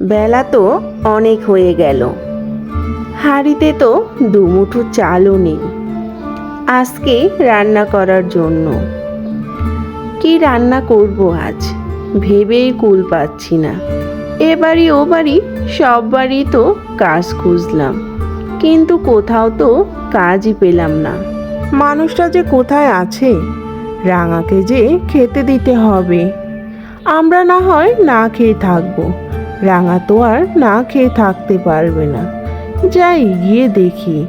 বেলা তো অনেক হয়ে গেল। হাঁড়িতে তো দুমুঠো চালও নেই। আজকে রান্না করার জন্য। কি রান্না করব আজ? ভেবেই কুল পাচ্ছি না। এ বাড়ি ও বাড়ি সব বাড়ি তো কাজ খুঁজলাম। কিন্তু কোথাও তো কাজই পেলাম না। মানুষটা যে কোথায় আছে? রাঙাকে যে খেতে দিতে হবে। আমরা না হয় না খেয়ে থাকব। রাঙা তো আর না খেয়ে থাকতে পারবে না। যাই গিয়ে দেখি।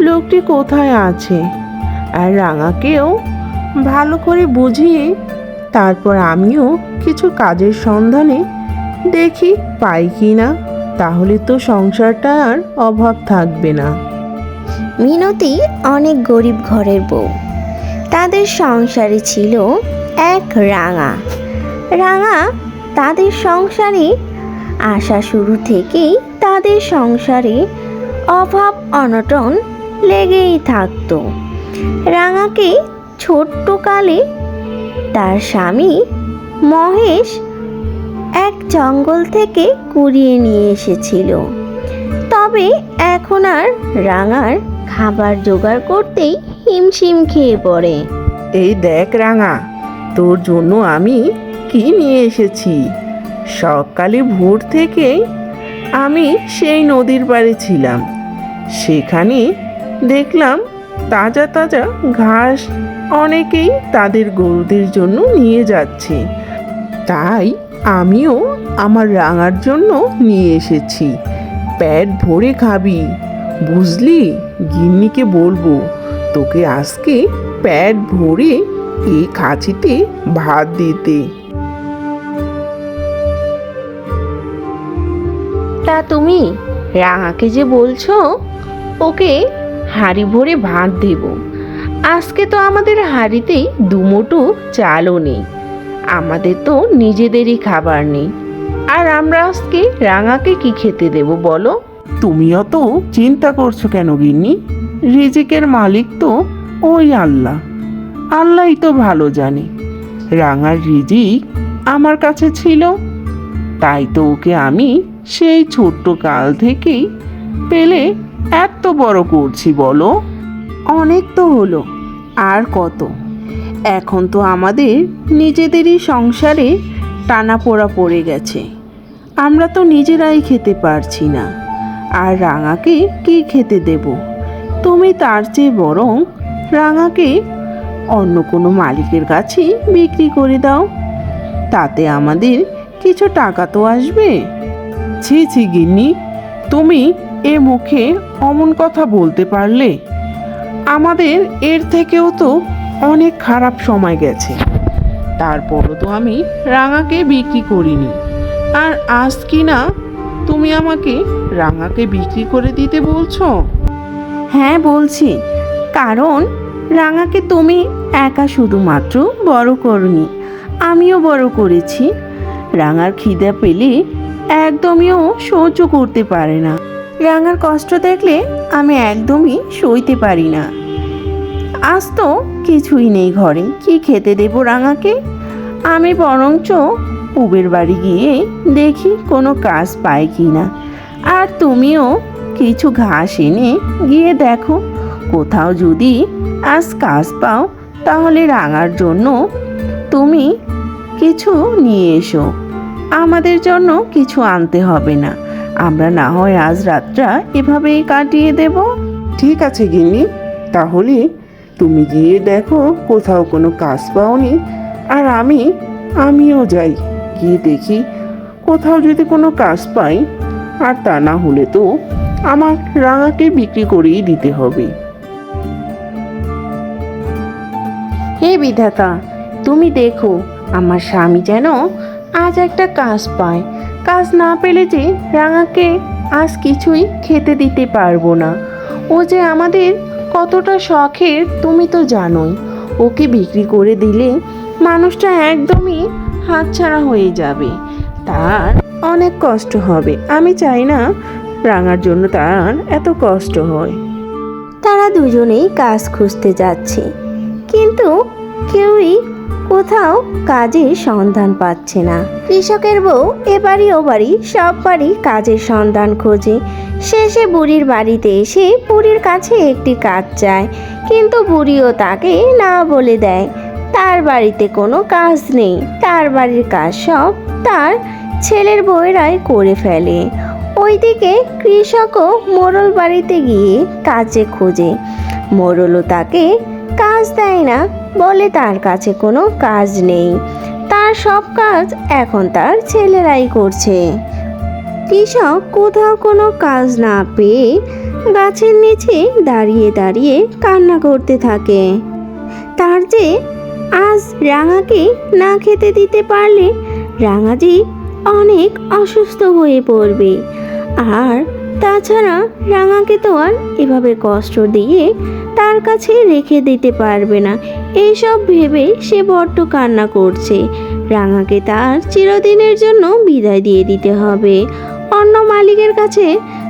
লোকটি কোথায় আছে? আর রাঙাকেও ভালো করে বুঝিয়ে তারপর আমিও কিছু কাজের সন্ধানে দেখি পাই কি না। তাহলে তো সংসারটা আর অভাব থাকবে না। মিনতি অনেক গরিব ঘরের বউ। তাদের সংসারে ছিল এক রাঙা। রাঙা তাদের সংসারে আসা শুরু থেকেই তাদের সংসারে অভাব অনটন লেগেই থাকতো। রাঙাকে ছোট্ট কালে তার স্বামী মহেশ এক জঙ্গল থেকে কুড়িয়ে নিয়ে এসেছিল। তবে এখন আর রাঙার খাবার জোগাড় করতেই হিমশিম খেয়ে পড়ে। এই দেখ রাঙা, তোর জন্য আমি কি নিয়ে এসেছি? সকালে ভোর থেকে আমি সেই নদীর পাড়ে ছিলাম। সেখানে দেখলাম তাজা তাজা ঘাস অনেকেই তাদের গরুদের জন্য নিয়ে যাচ্ছে। তাই আমিও আমার রাঙার জন্য নিয়ে এসেছি। প্যাট ভরে খাবি। বুঝলি, গিন্নিকে বলব, তোকে আজকে প্যাট ভরে এই খাঁচিতে ভাত দিতে। তুমি? রাঙাকে যে বলছো, ওকে হাঁড়ি ভরে ভাত দেব। আজকে তো আমাদের হাঁড়িতেই দুমোটো চালও নেই। আমাদের তো নিজেদেরই খাবার নেই। আর আমরা আজকে রাঙাকে কি খেতে দেব বলো? তুমি অত চিন্তা করছ কেন গিন্নি? রিজিকের মালিক তো ওই আল্লাহ। আল্লাহই তো ভালো জানে। রাঙার রিজিক আমার কাছে ছিল। তাই তো ওকে আমি সেই ছোট্ট কাল থেকেই পেলে এত বড় করছি, বলো? অনেক তো হলো, আর কত? এখন তো আমাদের নিজেদেরই সংসারে টানা পোড়া পড়ে গেছে। আমরা তো নিজেরাই খেতে পারছি না। আর রাঙাকে কি খেতে দেব? তুমি তার চেয়ে বরং রাঙাকে অন্য কোনো মালিকের কাছে বিক্রি করে দাও। তাতে আমাদের কিছু টাকা তো আসবে? ছি ছি, গিন্নি, তুমি এ মুখে অমন কথা বলতে পারলে আমাদের এর থেকেও তো অনেক খারাপ সময় গেছে। তারপরও তো আমি রাঙাকে বিক্রি করিনি। আর আজ কি না তুমি আমাকে রাঙাকে বিক্রি করে দিতে বলছো? হ্যাঁ বলছি। কারণ রাঙাকে তুমি একা শুধুমাত্র বড় করনি। আমিও বড় করেছি। রাঙার খিদে পেলে একদমইও সহ্য করতে পারে না। রাঙার কষ্ট দেখলে আমি একদমই সইতে পারি না। আজ তো কিছুই নেই ঘরে, কি খেতে দেব রাঙাকে? আমি বরঞ্চ উবের বাড়ি গিয়ে দেখি কোনো কাজ পাই কি না আর তুমিও কিছু ঘাস এনে গিয়ে দেখো। কোথাও যদি আজ কাজ পাও, তাহলে রাঙার জন্য তুমি কিছু নিয়ে এসো। আমাদের জন্য কিছু আনতে হবে না। আমরা না হয় আজ রাতটা এভাবেই কাটিয়ে দেব। ঠিক আছে গিন্নি তাহলে তুমি গিয়ে দেখো কোথাও কোনো কাজ পাওনি আর আমি আমিও যাই। গিয়ে দেখি কোথাও যদি কোনো কাজ পাই আর তা না হলে তো আমার রাঙাকে বিক্রি করেই দিতে হবে। হে বিধাতা তুমি দেখো আমার স্বামী যেন আজ একটা কাজ পায়। কাজ না পেলে যে রাঙাকে আজ কিছুই খেতে দিতে পারব না। ও যে আমাদের কতটা শখের, তুমি তো জানোই। ওকে বিক্রি করে দিলে মানুষটা একদমই হাতছাড়া হয়ে যাবে। তার অনেক কষ্ট হবে। আমি চাই না রাঙার জন্য তার এত কষ্ট হয়। তারা দুজনেই কাজ খুঁজতে যাচ্ছে। কিন্তু কেউই কোথাও কাজের সন্ধান পাচ্ছে না। কৃষকের বউ এবারই ও বাড়ি সব বাড়ি কাজের সন্ধান খোঁজে। শেষে বুড়ির বাড়িতে এসে বুড়ির কাছে একটি কাজ চায়, কিন্তু বুড়িও তাকে না বলে দেয়। তার বাড়িতে কোনো কাজ নেই। তার বাড়ির কাজ সব তার ছেলের বউয়েরাই করে ফেলে। ওইদিকে কৃষকও মোড়ল বাড়িতে গিয়ে কাজে খোঁজে। মোড়লও তাকে কাজ দেয় না বলে তার কাছে কোনো কাজ নেই। তার সব কাজ এখন তার ছেলেরাই করছে। কৃষক কোথাও কোনো কাজ না পেয়ে গাছের নিচে দাঁড়িয়ে দাঁড়িয়ে কান্না করতে থাকে। তার যে আজ রাঙাকে না খেতে দিতে পারলে রাঙাজি অনেক অসুস্থ হয়ে পড়বে। আর তাছাড়া রাঙাকে তো আর এভাবে কষ্ট দিয়ে তার কাছে রেখে দিতে পারবে না। এইসব ভেবে সে বড্ড কান্না করছে। রাঙাকে তার চিরদিনের জন্য বিদায় দিয়ে দিতে হবে। অন্য মালিকের কাছে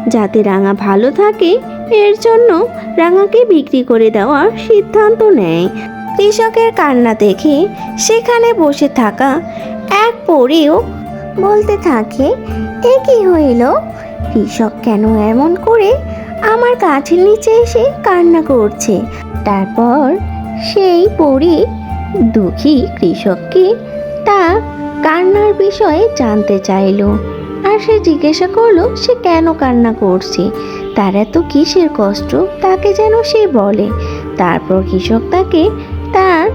যাতে রাঙা ভালো থাকে, এর জন্য রাঙাকে বিক্রি করে দেওয়ার সিদ্ধান্ত নেয়। কৃষকের কান্না দেখে সেখানে বসে থাকা এক পরেও বলতে থাকে, এ কি হইল? কৃষক কেন এমন করে আমার গাছের নিচে এসে কান্না করছে? তারপর সেই পরি দুঃখী কৃষককে তা কান্নার বিষয়ে জানতে চাইলো। আর সে জিজ্ঞাসা করল, সে কেন কান্না করছে? তার এত কিসের কষ্ট? তাকে যেন সে বলে। তারপর কৃষক তাকে তার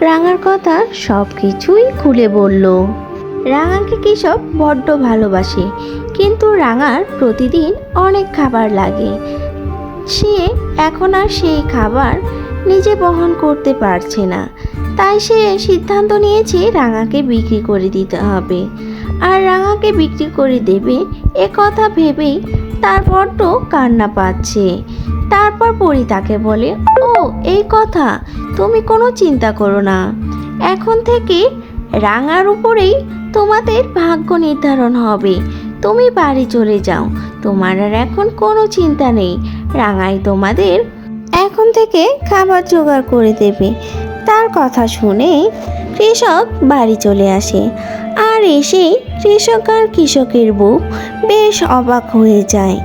রাঙার কথা সব কিছুই খুলে বলল। রাঙাকে কৃষক বড্ড ভালোবাসে, কিন্তু রাঙার প্রতিদিন অনেক খাবার লাগে। সে এখন আর সেই খাবার নিজে বহন করতে পারছে না। তাই সে সিদ্ধান্ত নিয়েছে রাঙাকে বিক্রি করে দিতে হবে। আর রাঙাকে বিক্রি করে দেবে এ কথা ভেবেই তার বড্ড কান্না পাচ্ছে। তারপর পরি তাকে বলে, ও, এই কথা তুমি কোনো চিন্তা করো না। এখন থেকে রাঙার উপরেই তোমাদের ভাগ্য নির্ধারণ হবে। তুমি বাড়ি চলে যাও। তোমার আর এখন কোনো চিন্তা নেই। রাঙাই তোমাদের এখন থেকে খাবার জোগাড় করে দেবে। তার কথা শুনে কৃষক বাড়ি চলে আসে। আর এসে কৃষক আর কৃষকের বউ বেশ অবাক হয়ে যায়।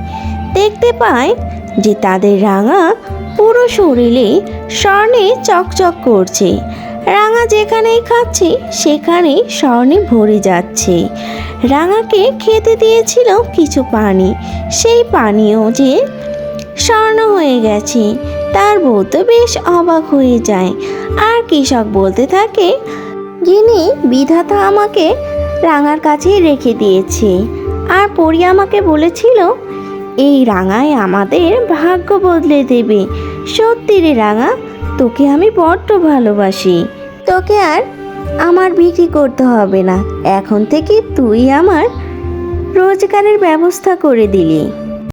দেখতে পায় যে তাদের রাঙা পুরো শরীরে স্বর্ণে চকচক করছে। রাঙা যেখানেই খাচ্ছে, সেখানেই স্বর্ণে ভরে যাচ্ছে। রাঙাকে খেতে দিয়েছিল কিছু পানি। সেই পানিও যে স্বর্ণ হয়ে গেছে, তার বউ তো বেশ অবাক হয়ে যায়। আর কৃষক বলতে থাকে যিনি বিধাতা আমাকে রাঙার কাছে রেখে দিয়েছে। আর পরি আমাকে বলেছিল, এই রাঙায় আমাদের ভাগ্য বদলে দেবে। সত্যি রে রাঙা তোকে আমি বড্ড ভালোবাসি। তোকে আর আমার বিক্রি করতে হবে না। এখন থেকে তুই আমার রোজগারের ব্যবস্থা করে দিলি।